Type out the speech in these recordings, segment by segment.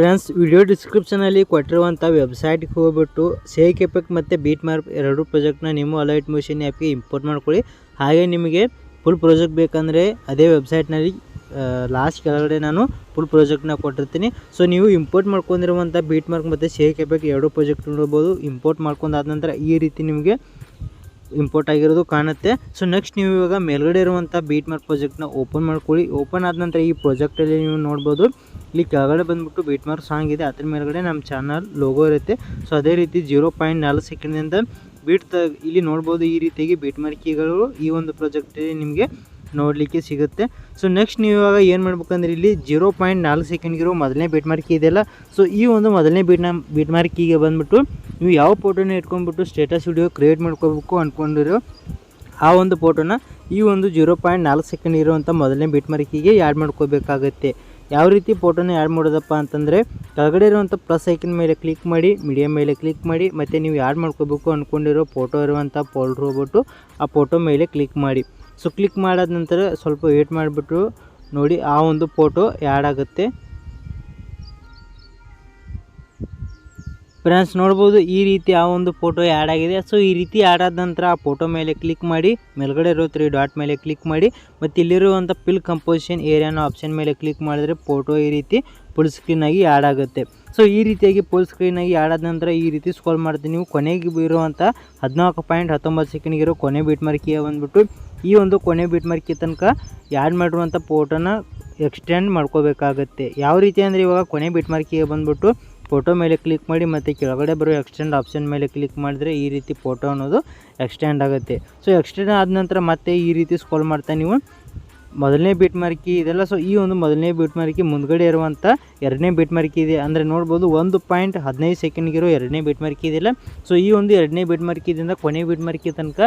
Friends, video ಡಿಸ್ಕ್ರಿಪ್ಷನಲ್ಲಿ ಕೊಟ್ಟಿರುವಂಥ ವೆಬ್ಸೈಟ್ಗೆ ಹೋಗ್ಬಿಟ್ಟು ಸೇಕ್ ಎಫೆಕ್ಟ್ ಮತ್ತು ಬೀಟ್ ಮಾರ್ಕ್ ಎರಡು ಪ್ರಾಜೆಕ್ಟ್ನ ನಿಮ್ಮ ಅಲೈಟ್ ಮೋಷನ್ ಆ್ಯಪ್ಗೆ ಇಂಪೋರ್ಟ್ ಮಾಡ್ಕೊಳ್ಳಿ. ಹಾಗೆ ನಿಮಗೆ ಫುಲ್ ಪ್ರಾಜೆಕ್ಟ್ ಬೇಕಂದರೆ ಅದೇ ವೆಬ್ಸೈಟ್ನಲ್ಲಿ ಲಾಸ್ಟ್ ಕೆಳಗಡೆ ನಾನು ಫುಲ್ ಪ್ರಾಜೆಕ್ಟ್ನ ಕೊಟ್ಟಿರ್ತೀನಿ. ಸೊ ನೀವು ಇಂಪೋರ್ಟ್ ಮಾಡ್ಕೊಂಡಿರುವಂಥ ಬೀಟ್ ಮಾರ್ಕ್ ಮತ್ತು ಶೇಕ್ ಎಫೆಕ್ಟ್ ಎರಡು ಪ್ರಾಜೆಕ್ಟ್ ನೋಡ್ಬೋದು. ಇಂಪೋರ್ಟ್ ಮಾಡ್ಕೊಂಡಾದ ನಂತರ ಈ ರೀತಿ ನಿಮಗೆ ಇಂಪೋರ್ಟ್ ಆಗಿರೋದು ಕಾಣುತ್ತೆ. ಸೊ ನೆಕ್ಸ್ಟ್ ನೀವು ಇವಾಗ ಮೇಲ್ಗಡೆ ಇರುವಂಥ ಬೀಟ್ ಮಾರ್ಕ್ ಪ್ರಾಜೆಕ್ಟ್ನ ಓಪನ್ ಮಾಡ್ಕೊಳ್ಳಿ. ಓಪನ್ ಆದ ನಂತರ ಈ ಪ್ರಾಜೆಕ್ಟಲ್ಲಿ ನೀವು ನೋಡ್ಬೋದು. ಇಲ್ಲಿ ಕೆಳಗಡೆ ಬಂದುಬಿಟ್ಟು ಬೀಟ್ ಮಾರ್ಕ್ ಸಾಂಗ್ ಇದೆ. ಅದ್ರ ಮೇಲ್ಗಡೆ ನಮ್ಮ ಚಾನಲ್ ಲೋಗೋ ಇರುತ್ತೆ. ಸೊ ಅದೇ ರೀತಿ ಜೀರೋ ಪಾಯಿಂಟ್ ನಾಲ್ಕು ಸೆಕೆಂಡ್ನಿಂದ ಬೀಟ್ ತ ಇಲ್ಲಿ ನೋಡ್ಬೋದು ಈ ರೀತಿಯಾಗಿ ಬೀಟ್ ಮಾರ್ಕಿಗಳು ಈ ಒಂದು ಪ್ರಾಜೆಕ್ಟಲ್ಲಿ ನಿಮಗೆ ನೋಡಲಿಕ್ಕೆ ಸಿಗುತ್ತೆ. ಸೊ ನೆಕ್ಸ್ಟ್ ನೀವು ಇವಾಗ ಏನು ಮಾಡ್ಬೇಕಂದ್ರೆ ಇಲ್ಲಿ ಜೀರೋ ಪಾಯಿಂಟ್ ನಾಲ್ಕು ಸೆಕೆಂಡ್ಗಿರೋ ಮೊದಲನೇ ಬೀಟ್ ಮಾರ್ಕಿ ಇದೆಯಲ್ಲ. ಸೊ ಈ ಒಂದು ಮೊದಲನೇ ಬೀಟ್ ಬೀಟ್ ಮಾರ್ಕಿಗೆ ಬಂದುಬಿಟ್ಟು ನೀವು ಯಾವ ಫೋಟೋನ ಇಟ್ಕೊಂಡ್ಬಿಟ್ಟು ಸ್ಟೇಟಸ್ ವಿಡಿಯೋ ಕ್ರಿಯೇಟ್ ಮಾಡ್ಕೋಬೇಕು ಅಂದ್ಕೊಂಡಿರೋ ಆ ಒಂದು ಫೋಟೋನ ಈ ಒಂದು ಜೀರೋ ಪಾಯಿಂಟ್ ನಾಲ್ಕು ಸೆಕೆಂಡ್ ಇರುವಂಥ ಮೊದಲನೇ ಬಿಟ್ ಮಾರ್ಕಿಗೆ ಆ್ಯಡ್ ಮಾಡ್ಕೋಬೇಕಾಗತ್ತೆ. ಯಾವ ರೀತಿ ಫೋಟೋನ ಆ್ಯಡ್ ಮಾಡೋದಪ್ಪ ಅಂತಂದರೆ ಕೆಳಗಡೆ ಇರುವಂಥ ಪ್ಲಸ್ ಐಕನ್ ಮೇಲೆ ಕ್ಲಿಕ್ ಮಾಡಿ ಮೀಡಿಯಮ್ ಮೇಲೆ ಕ್ಲಿಕ್ ಮಾಡಿ, ಮತ್ತು ನೀವು ಆ್ಯಡ್ ಮಾಡ್ಕೋಬೇಕು ಅಂದ್ಕೊಂಡಿರೋ ಫೋಟೋ ಇರುವಂಥ ಫೋಲ್ಡ್ರ್ ಹೋಗ್ಬಿಟ್ಟು ಆ ಫೋಟೋ ಮೇಲೆ ಕ್ಲಿಕ್ ಮಾಡಿ. ಸೊ ಕ್ಲಿಕ್ ಮಾಡಾದ ನಂತರ ಸ್ವಲ್ಪ ವೇಟ್ ಮಾಡಿಬಿಟ್ಟು ನೋಡಿ ಆ ಒಂದು ಫೋಟೋ ಆ್ಯಡ್ ಆಗುತ್ತೆ. ಫ್ರೆಂಡ್ಸ್, ನೋಡ್ಬೋದು ಈ ರೀತಿ ಆ ಒಂದು ಫೋಟೋ ಆ್ಯಡ್ ಆಗಿದೆ. ಸೊ ಈ ರೀತಿ ಆ್ಯಡ್ ಆದ ನಂತರ ಆ ಫೋಟೋ ಮೇಲೆ ಕ್ಲಿಕ್ ಮಾಡಿ, ಮೇಲ್ಗಡೆ ಇರೋ ತ್ರೀ ಡಾಟ್ ಮೇಲೆ ಕ್ಲಿಕ್ ಮಾಡಿ, ಮತ್ತು ಇಲ್ಲಿರುವಂಥ ಪಿಲ್ ಕಂಪೋಸಿಷನ್ ಏರಿಯಾನ ಆಪ್ಷನ್ ಮೇಲೆ ಕ್ಲಿಕ್ ಮಾಡಿದ್ರೆ ಫೋಟೋ ಈ ರೀತಿ ಫುಲ್ ಸ್ಕ್ರೀನಾಗಿ ಆ್ಯಡ್ ಆಗುತ್ತೆ. ಸೊ ಈ ರೀತಿಯಾಗಿ ಫುಲ್ ಸ್ಕ್ರೀನಾಗಿ ಆ್ಯಡ್ ಆದ ನಂತರ ಈ ರೀತಿ ಸ್ಕಾಲ್ ಮಾಡ್ತೀನಿ. ನೀವು ಕೊನೆಗೆ ಇರುವಂಥ ಹದಿನಾಲ್ಕು ಪಾಯಿಂಟ್ ಹತ್ತೊಂಬತ್ತು ಸೆಕೆಂಡ್ಗಿರೋ ಕೊನೆ ಬೀಟ್ ಮಾರ್ಕಿಗೆ ಬಂದುಬಿಟ್ಟು, ಈ ಒಂದು ಕೊನೆ ಬೀಟ್ ಮಾರ್ಕಿ ತನಕ ಆ್ಯಡ್ ಮಾಡಿರುವಂಥ ಫೋಟೋನ ಎಕ್ಸ್ಟೆಂಡ್ ಮಾಡ್ಕೋಬೇಕಾಗತ್ತೆ. ಯಾವ ರೀತಿ ಅಂದರೆ ಇವಾಗ ಕೊನೆ ಬೀಟ್ ಮಾರ್ಕಿಗೆ ಬಂದುಬಿಟ್ಟು ಫೋಟೋ ಮೇಲೆ ಕ್ಲಿಕ್ ಮಾಡಿ ಮತ್ತು ಕೆಳಗಡೆ ಬರೋ ಎಕ್ಸ್ಟೆಂಡ್ ಆಪ್ಷನ್ ಮೇಲೆ ಕ್ಲಿಕ್ ಮಾಡಿದ್ರೆ ಈ ರೀತಿ ಫೋಟೋ ಅನ್ನೋದು ಎಕ್ಸ್ಟೆಂಡ್ ಆಗುತ್ತೆ. ಸೊ ಎಕ್ಸ್ಟೆಂಡ್ ಆದ ನಂತರ ಮತ್ತೆ ಈ ರೀತಿ ಸ್ಕಾಲ್ ಮಾಡ್ತಾ ನೀವು ಮೊದಲನೇ ಬೀಟ್ ಮಾರ್ಕಿ ಇದೆಲ್ಲ. ಸೊ ಈ ಒಂದು ಮೊದಲನೇ ಬೀಟ್ ಮಾರ್ಕಿ ಮುಂದ್ಗಡೆ ಇರುವಂಥ ಎರಡನೇ ಬೀಟ್ ಮಾರ್ಕಿ ಇದೆ. ಅಂದರೆ ನೋಡ್ಬೋದು ಒಂದು ಪಾಯಿಂಟ್ ಹದಿನೈದು ಸೆಕೆಂಡ್ಗಿರೋ ಎರಡನೇ ಬೀಟ್ ಮಾರ್ಕಿ ಇದೆಯಲ್ಲ ಸೊ ಈ ಒಂದು ಎರಡನೇ ಬೀಟ್ ಮಾರ್ಕಿದಿಂದ ಕೊನೆ ಬೀಟ್ ಮಾರ್ಕಿ ತನಕ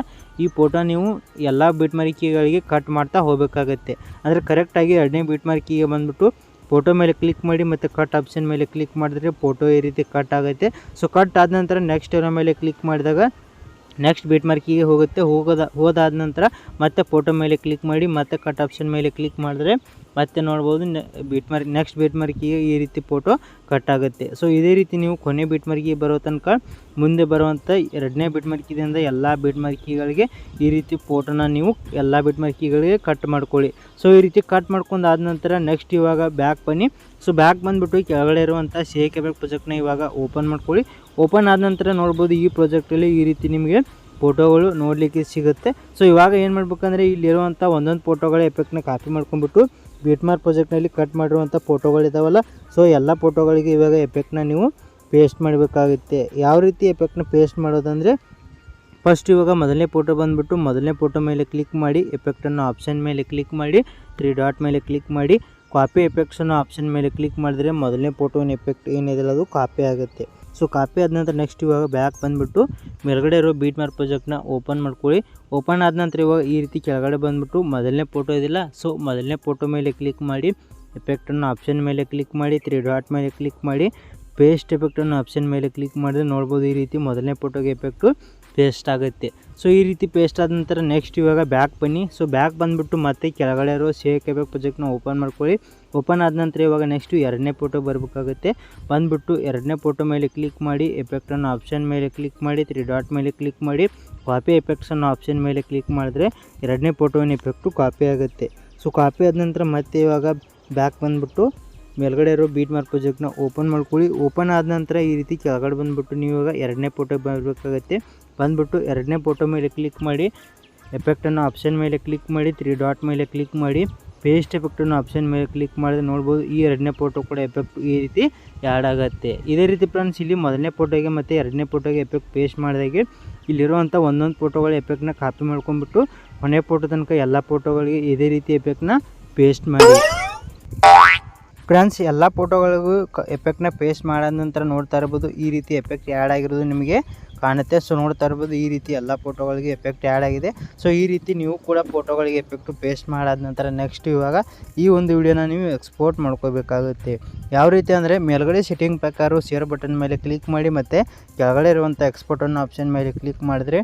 ಈ ಫೋಟೋ ನೀವು ಎಲ್ಲ ಬೀಟ್ ಮಾರ್ಕಿಗಳಿಗೆ ಕಟ್ ಮಾಡ್ತಾ ಹೋಗಬೇಕಾಗತ್ತೆ. ಅಂದರೆ ಕರೆಕ್ಟಾಗಿ ಎರಡನೇ ಬೀಟ್ ಮಾರ್ಕಿಗೆ ಬಂದುಬಿಟ್ಟು ಫೋಟೋ ಮೇಲೆ ಕ್ಲಿಕ್ ಮಾಡಿ ಮತ್ತು ಕಟ್ ಆಪ್ಷನ್ ಮೇಲೆ ಕ್ಲಿಕ್ ಮಾಡಿದ್ರೆ ಫೋಟೋ ಈ ರೀತಿ ಕಟ್ ಆಗುತ್ತೆ ಸೊ ಕಟ್ ಆದ ನಂತರ ನೆಕ್ಸ್ಟ್ ಇರೋ ಮೇಲೆ ಕ್ಲಿಕ್ ಮಾಡಿದಾಗ ನೆಕ್ಸ್ಟ್ ಬೀಟ್ ಮಾರ್ಕಿಗೆ ಹೋಗುತ್ತೆ. ಹೋಗೋದ, ಹೋದಾದ ನಂತರ ಮತ್ತೆ ಫೋಟೋ ಮೇಲೆ ಕ್ಲಿಕ್ ಮಾಡಿ ಮತ್ತೆ ಕಟ್ ಆಪ್ಷನ್ ಮೇಲೆ ಕ್ಲಿಕ್ ಮಾಡಿದ್ರೆ ಮತ್ತೆ ನೋಡ್ಬೋದು ಬೀಟ್ ಮಾರ್ಕ್ ನೆಕ್ಸ್ಟ್ ಬೀಟ್ ಮಾರ್ಕಿಗೆ ಈ ರೀತಿ ಫೋಟೋ ಕಟ್ ಆಗುತ್ತೆ. ಸೊ ಇದೇ ರೀತಿ ನೀವು ಕೊನೆ ಬೀಟ್ ಮಾರ್ಕಿಗೆ ಬರೋ ತನಕ ಮುಂದೆ ಬರುವಂಥ ಎರಡನೇ ಬೀಟ್ ಮಾರ್ಕಿದಿಂದ ಎಲ್ಲ ಬೀಟ್ ಮಾರ್ಕಿಗಳಿಗೆ ಈ ರೀತಿ ಫೋಟೋನ ನೀವು ಎಲ್ಲ ಬೀಟ್ ಮಾರ್ಕಿಗಳಿಗೆ ಕಟ್ ಮಾಡ್ಕೊಳ್ಳಿ. ಸೊ ಈ ರೀತಿ ಕಟ್ ಮಾಡ್ಕೊಂಡು ಆದ ನಂತರ ನೆಕ್ಸ್ಟ್ ಇವಾಗ ಬ್ಯಾಕ್ ಬನ್ನಿ. ಸೊ ಬ್ಯಾಕ್ ಬಂದುಬಿಟ್ಟು ಕೆಳಗಡೆ ಇರುವಂಥ ಶೇಕ್ ಎಫೆಕ್ಟ್ ಪ್ರಾಜೆಕ್ಟ್ನ ಇವಾಗ ಓಪನ್ ಮಾಡ್ಕೊಳ್ಳಿ. ಓಪನ್ ಆದ ನಂತರ ನೋಡ್ಬೋದು ಈ ಪ್ರಾಜೆಕ್ಟಲ್ಲಿ ಈ ರೀತಿ ನಿಮಗೆ ಫೋಟೋಗಳು ನೋಡಲಿಕ್ಕೆ ಸಿಗುತ್ತೆ. ಸೊ ಇವಾಗ ಏನು ಮಾಡ್ಬೇಕಂದ್ರೆ ಇಲ್ಲಿರುವಂಥ ಒಂದೊಂದು ಫೋಟೋಗಳ ಎಫೆಕ್ಟ್ನ ಕಾಪಿ ಮಾಡ್ಕೊಂಡ್ಬಿಟ್ಟು ಬೀಟ್ಮಾರ್ ಪ್ರಾಜೆಕ್ಟ್ನಲ್ಲಿ ಕಟ್ ಮಾಡಿರುವಂಥ ಫೋಟೋಗಳಿದಾವಲ್ಲ ಸೊ ಎಲ್ಲ ಫೋಟೋಗಳಿಗೆ ಇವಾಗ ಎಫೆಕ್ಟ್ನ ನೀವು ಪೇಸ್ಟ್ ಮಾಡಬೇಕಾಗುತ್ತೆ. ಯಾವ ರೀತಿ ಎಫೆಕ್ಟ್ನ ಪೇಸ್ಟ್ ಮಾಡೋದಂದರೆ ಫಸ್ಟ್ ಇವಾಗ ಮೊದಲನೇ ಫೋಟೋ ಬಂದುಬಿಟ್ಟು ಮೊದಲನೇ ಫೋಟೋ ಮೇಲೆ ಕ್ಲಿಕ್ ಮಾಡಿ ಎಫೆಕ್ಟನ್ನು ಆಪ್ಷನ್ ಮೇಲೆ ಕ್ಲಿಕ್ ಮಾಡಿ ತ್ರೀ ಡಾಟ್ ಮೇಲೆ ಕ್ಲಿಕ್ ಮಾಡಿ ಕಾಪಿ ಎಫೆಕ್ಟ್ಸನ್ನು ಆಪ್ಷನ್ ಮೇಲೆ ಕ್ಲಿಕ್ ಮಾಡಿದ್ರೆ ಮೊದಲನೇ ಫೋಟೋನ ಎಫೆಕ್ಟ್ ಏನಿದೆ ಅದು ಕಾಪಿ ಆಗುತ್ತೆ. ಸೊ ಕಾಪಿ ಆದ ನಂತರ ನೆಕ್ಸ್ಟ್ ಇವಾಗ ಬ್ಯಾಕ್ ಬಂದುಬಿಟ್ಟು ಮೇಲ್ಗಡೆ ಇರೋ ಬೀಟ್ ಮಾರ್ಕ್ ಪ್ರಾಜೆಕ್ಟ್ನ ಓಪನ್ ಮಾಡ್ಕೊಳ್ಳಿ. ಓಪನ್ ಆದ ನಂತರ ಇವಾಗ ಈ ರೀತಿ ಕೆಳಗಡೆ ಬಂದುಬಿಟ್ಟು ಮೊದಲನೇ ಫೋಟೋ ಇದಿಲ್ಲ. ಸೊ ಮೊದಲನೇ ಫೋಟೋ ಮೇಲೆ ಕ್ಲಿಕ್ ಮಾಡಿ ಎಫೆಕ್ಟನ್ನು ಆಪ್ಷನ್ ಮೇಲೆ ಕ್ಲಿಕ್ ಮಾಡಿ ತ್ರೀ ಡಾಟ್ ಮೇಲೆ ಕ್ಲಿಕ್ ಮಾಡಿ ಪೇಸ್ಟ್ ಎಫೆಕ್ಟನ್ನು ಆಪ್ಷನ್ ಮೇಲೆ ಕ್ಲಿಕ್ ಮಾಡಿದ್ರೆ ನೋಡ್ಬೋದು ಈ ರೀತಿ ಮೊದಲನೇ ಫೋಟೋಗೆ ಎಫೆಕ್ಟು ಪೇಸ್ಟ್ ಆಗುತ್ತೆ. ಸೊ ಈ ರೀತಿ ಪೇಸ್ಟ್ ಆದ ನಂತರ ನೆಕ್ಸ್ಟ್ ಇವಾಗ ಬ್ಯಾಕ್ ಬನ್ನಿ. ಸೊ ಬ್ಯಾಕ್ ಬಂದುಬಿಟ್ಟು ಮತ್ತೆ ಕೆಳಗಡೆ ಇರೋ ಶೇಕ್ ಎಫೆಕ್ಟ್ ಪ್ರೊಜೆಕ್ಟ್ನ ಓಪನ್ ಮಾಡ್ಕೊಳ್ಳಿ. ಓಪನ್ ಆದ ನಂತರ ಇವಾಗ ನೆಕ್ಸ್ಟು ಎರಡನೇ ಫೋಟೋ ಬರಬೇಕಾಗುತ್ತೆ. ಬಂದುಬಿಟ್ಟು ಎರಡನೇ ಫೋಟೋ ಮೇಲೆ ಕ್ಲಿಕ್ ಮಾಡಿ ಎಫೆಕ್ಟನ್ನು ಆಪ್ಷನ್ ಮೇಲೆ ಕ್ಲಿಕ್ ಮಾಡಿ ತ್ರೀ ಡಾಟ್ ಮೇಲೆ ಕ್ಲಿಕ್ ಮಾಡಿ ಕಾಪಿ ಎಫೆಕ್ಟ್ಸನ್ನು ಆಪ್ಷನ್ ಮೇಲೆ ಕ್ಲಿಕ್ ಮಾಡಿದ್ರೆ ಎರಡನೇ ಫೋಟೋವಿನ ಎಫೆಕ್ಟು ಕಾಪಿ ಆಗುತ್ತೆ. ಸೊ ಕಾಪಿ ಆದ ನಂತರ ಮತ್ತೆ ಇವಾಗ ಬ್ಯಾಕ್ ಬಂದುಬಿಟ್ಟು ಮೇಲ್ಗಡೆ ಇರೋ ಬೀಟ್ ಮಾರ್ಕ್ ಪ್ರೊಜೆಕ್ಟ್ನ ಓಪನ್ ಮಾಡ್ಕೊಳ್ಳಿ. ಓಪನ್ ಆದ ನಂತರ ಈ ರೀತಿ ಕೆಳಗಡೆ ಬಂದುಬಿಟ್ಟು ನೀವು ಇವಾಗ ಎರಡನೇ ಫೋಟೋ ಬರಬೇಕಾಗತ್ತೆ. ಬಂದುಬಿಟ್ಟು ಎರಡನೇ ಫೋಟೋ ಮೇಲೆ ಕ್ಲಿಕ್ ಮಾಡಿ ಎಫೆಕ್ಟನ್ನು ಆಪ್ಷನ್ ಮೇಲೆ ಕ್ಲಿಕ್ ಮಾಡಿ ತ್ರೀ ಡಾಟ್ ಮೇಲೆ ಕ್ಲಿಕ್ ಮಾಡಿ ಪೇಸ್ಟ್ ಎಫೆಕ್ಟನ್ನು ಆಪ್ಷನ್ ಮೇಲೆ ಕ್ಲಿಕ್ ಮಾಡಿದ್ರೆ ನೋಡ್ಬೋದು ಈ ಎರಡನೇ ಫೋಟೋ ಕೂಡ ಎಫೆಕ್ಟ್ ಈ ರೀತಿ ಆ್ಯಡ್ ಆಗುತ್ತೆ. ಇದೇ ರೀತಿ ಫ್ರೆಂಡ್ಸ್ ಇಲ್ಲಿ ಮೊದಲನೇ ಫೋಟೋಗೆ ಮತ್ತು ಎರಡನೇ ಫೋಟೋಗೆ ಎಫೆಕ್ಟ್ ಪೇಸ್ಟ್ ಮಾಡಿದಾಗೆ ಇಲ್ಲಿರುವಂಥ ಒಂದೊಂದು ಫೋಟೋಗಳ ಎಫೆಕ್ಟ್ನ ಕಾಪಿ ಮಾಡ್ಕೊಂಡ್ಬಿಟ್ಟು, ಕೊನೆ ಫೋಟೋ ತನಕ ಎಲ್ಲ ಫೋಟೋಗಳಿಗೆ ಇದೇ ರೀತಿ ಎಫೆಕ್ಟ್ನ ಪೇಸ್ಟ್ ಮಾಡಿ. ಫ್ರೆಂಡ್ಸ್, ಎಲ್ಲ ಫೋಟೋಗಳಿಗೂ ಎಫೆಕ್ಟ್ನ ಪೇಸ್ಟ್ ಮಾಡಾದ ನಂತರ ನೋಡ್ತಾ ಇರ್ಬೋದು, ಈ ರೀತಿ ಎಫೆಕ್ಟ್ ಆ್ಯಡ್ ಆಗಿರೋದು ನಿಮಗೆ ಕಾಣುತ್ತೆ. ಸೊ ನೋಡ್ತಾ ಇರ್ಬೋದು, ಈ ರೀತಿ ಎಲ್ಲ ಫೋಟೋಗಳಿಗೆ ಎಫೆಕ್ಟ್ ಆ್ಯಡ್ ಆಗಿದೆ. ಸೊ ಈ ರೀತಿ ನೀವು ಕೂಡ ಫೋಟೋಗಳಿಗೆ ಎಫೆಕ್ಟು ಪೇಸ್ಟ್ ಮಾಡಾದ ನಂತರ ನೆಕ್ಸ್ಟ್ ಇವಾಗ ಈ ಒಂದು ವಿಡಿಯೋನ ನೀವು ಎಕ್ಸ್ಪೋರ್ಟ್ ಮಾಡ್ಕೋಬೇಕಾಗುತ್ತೆ. ಯಾವ ರೀತಿ ಅಂದರೆ, ಮೇಲ್ಗಡೆ ಸೆಟ್ಟಿಂಗ್ ಪ್ರಕಾರ ಶೇರ್ ಬಟನ್ ಮೇಲೆ ಕ್ಲಿಕ್ ಮಾಡಿ ಮತ್ತು ಕೆಳಗಡೆ ಇರುವಂಥ ಎಕ್ಸ್ಪೋರ್ಟನ್ನು ಆಪ್ಷನ್ ಮೇಲೆ ಕ್ಲಿಕ್ ಮಾಡಿದ್ರೆ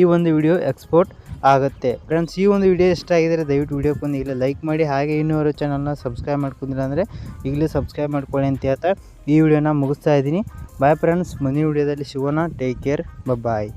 ಈ ಒಂದು ವಿಡಿಯೋ ಎಕ್ಸ್ಪೋರ್ಟ್ ಆಗುತ್ತೆ. ಫ್ರೆಂಡ್ಸ್, ಈ ಒಂದು ವಿಡಿಯೋ ಇಷ್ಟ ಆಗಿದರೆ ದಯವಿಟ್ಟು ವಿಡಿಯೋಕ್ಕೊಂದು ಈಗಲೇ ಲೈಕ್ ಮಾಡಿ, ಹಾಗೆ ಇನ್ನೂರು ಚಾನಲ್ನ ಸಬ್ಸ್ಕ್ರೈಬ್ ಮಾಡ್ಕೊಂಡಿಲ್ಲ ಅಂದರೆ ಈಗಲೇ ಸಬ್ಸ್ಕ್ರೈಬ್ ಮಾಡ್ಕೊಳ್ಳಿ ಅಂತ ಹೇಳ್ತಾ ಈ ವಿಡಿಯೋನ ಮುಗಿಸ್ತಾ ಇದ್ದೀನಿ. ಬಾಯ್ ಫ್ರೆಂಡ್ಸ್ ಮುಂದಿನ ವಿಡಿಯೋದಲ್ಲಿ ಸಿಗೋಣ. Take care bye